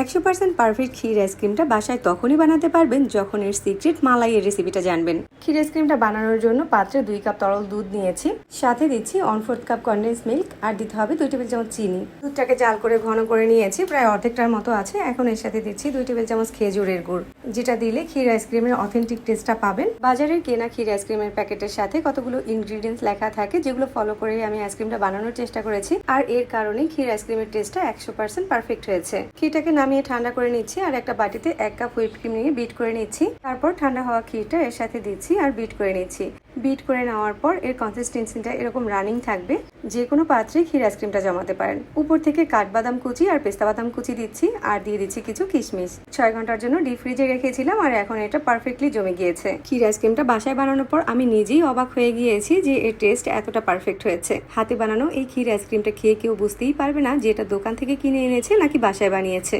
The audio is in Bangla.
একশো পার্সেন্ট পারফেক্ট ক্ষীর আইসক্রিমটা বাসায় তখনই বানাতে পারবেন যখন এর সিক্রেট মালাইয়ের রেসিপিটা জানবেন। ক্ষীর আইসক্রিমটা বানানোর জন্য পাত্রে দুই কাপ তরল দুধ নিয়েছি, সাথে দিচ্ছি one fourth cup condense milk আর দিতে হবে দুই টেবিল চামচ চিনি। দুধটাকে জাল করে ঘন করে নিয়েছি, প্রায় অর্ধেকটার মতো আছে, এখন এর সাথে দিচ্ছি দুই টেবিল চামচ খেজুরের গুড়, যেটা দিলে ক্ষীর আইসক্রিমের অথেন্টিক টেস্টটা পাবেন। বাজারের কেনা ক্ষীর আইসক্রিমের প্যাকেটের সাথে কতগুলো ইনগ্রিডিয়েন্টস লেখা থাকে, যেগুলো ফলো করে আমি আইসক্রিমটা বানানোর চেষ্টা করেছি, আর এর কারণে ক্ষীর আইসক্রিমের টেস্টটা একশো পার্সেন্ট পারফেক্ট হয়েছে। ক্ষীরটাকে নামিয়ে ঠান্ডা করে নিচ্ছি আর একটা বাটিতে এক কাপ হুইপ ক্রিম নিয়ে বিট করে নিচ্ছি। তারপর ঠান্ডা হওয়া ক্ষীরটা এর সাথে দিচ্ছি আর বিট করে নিচ্ছি। বিট করে নেওয়ার পর এর কনসিস্টেন্সিটা এরকম রানিং থাকবে। যে কোনো পাত্রে ক্ষীর আইসক্রিমটা জমাতে পারেন। উপর থেকে কাঠবাদাম কুচি আর পেস্তা বাদাম কুচি দিচ্ছি আর দিয়ে দিচ্ছি কিছু কিশমিশ। ছয় ঘণ্টার জন্য ডিপ ফ্রিজে রেখেছিলাম আর এখন এটা পারফেক্টলি জমে গিয়েছে। ক্ষীর আইসক্রিমটা বাসায় বানানোর পর আমি নিজেই অবাক হয়ে গিয়েছি যে এর টেস্ট এতটা পারফেক্ট হয়েছে। হাতে বানানো এই ক্ষীর আইসক্রিমটা খেয়ে কেউ বুঝতেই পারবে না যে এটা দোকান থেকে কিনে এনেছে নাকি বাসায় বানিয়েছে।